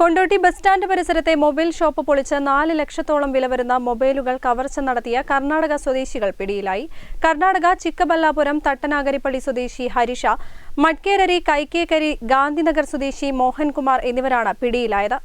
Kondotty bus stand പരിസരത്തെ mobile shop പൊളിച്ച് നാല് ലക്ഷത്തോളം വില വരുന്ന മൊബൈലുകൾ കവർച്ച നടത്തിയ കർണാടക സ്വദേശികൾ പിടിയിലായി. കർണാടക ചിക്കബല്ലാപുരം തട്ടനാഗരിപ്പള്ളി സ്വദേശി ഹരിഷ മട്കേരരി കൈക്കേക്കരി ഗാന്ധിനഗർ സ്വദേശി മോഹൻകുമാർ എന്നിവരാണ് പിടിയിലായത്.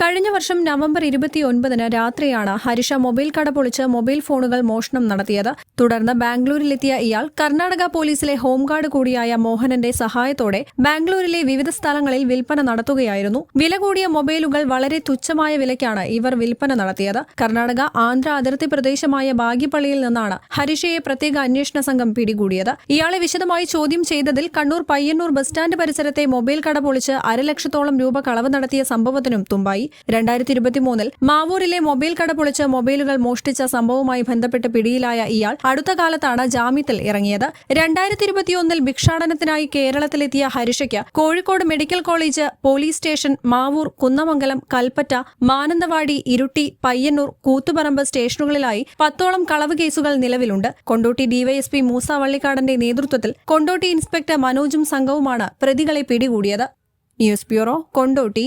കഴിഞ്ഞ വർഷം നവംബർ ഇരുപത്തിയൊൻപതിന് രാത്രിയാണ് ഹരിഷ മൊബൈൽ കട പൊളിച്ച് മൊബൈൽ ഫോണുകൾ മോഷണം നടത്തിയത്. തുടർന്ന് ബാംഗ്ലൂരിലെത്തിയ ഇയാൾ കർണാടക പോലീസിലെ ഹോംഗാർഡ് കൂടിയായ മോഹനന്റെ സഹായത്തോടെ ബാംഗ്ലൂരിലെ വിവിധ സ്ഥലങ്ങളിൽ വിൽപ്പന നടത്തുകയായിരുന്നു. വില കൂടിയ മൊബൈലുകൾ വളരെ തുച്ഛമായ വിലയ്ക്കാണ് ഇവർ വിൽപ്പന നടത്തിയത്. കർണാടക ആന്ധ്ര അതിർത്തി പ്രദേശമായ ബാഗിപ്പള്ളിയിൽ നിന്നാണ് ഹരിഷയെ പ്രത്യേക അന്വേഷണ സംഘം പിടികൂടിയത്. ഇയാളെ വിശദമായി ചോദ്യം ചെയ്തതിൽ കണ്ണൂർ പയ്യന്നൂർ ബസ് സ്റ്റാൻഡ് പരിസരത്തെ മൊബൈൽ കട പൊളിച്ച് അരലക്ഷത്തോളം രൂപ കളവ് നടത്തിയ സംഭവത്തിനും തുമ്പായി. രണ്ടായിരത്തി ഇരുപത്തി മൂന്നിൽ മാവൂരിലെ മൊബൈൽ കട പൊളിച്ച് മൊബൈലുകൾ മോഷ്ടിച്ച സംഭവവുമായി ബന്ധപ്പെട്ട് പിടിയിലായ ഇയാൾ അടുത്ത കാലത്താണ് ജാമ്യത്തിൽ ഇറങ്ങിയത്. രണ്ടായിരത്തി ഇരുപത്തിയൊന്നിൽ ഭിക്ഷാടനത്തിനായി കേരളത്തിലെത്തിയ ഹരിഷയ്ക്ക് Kozhikode medical college police station Mavoor Kunnamangalam Kalpetta Mananthavady Iritty Payyanur Koothuparamba സ്റ്റേഷനുകളിലായി പത്തോളം കളവ് കേസുകൾ നിലവിലുണ്ട്. കൊണ്ടോട്ടി ഡിവൈഎസ്പി മൂസ വള്ളിക്കാടന്റെ നേതൃത്വത്തിൽ കൊണ്ടോട്ടി ഇൻസ്പെക്ടർ മനോജും സംഘവുമാണ് പ്രതികളെ പിടികൂടിയത്. News bureau Kondotty.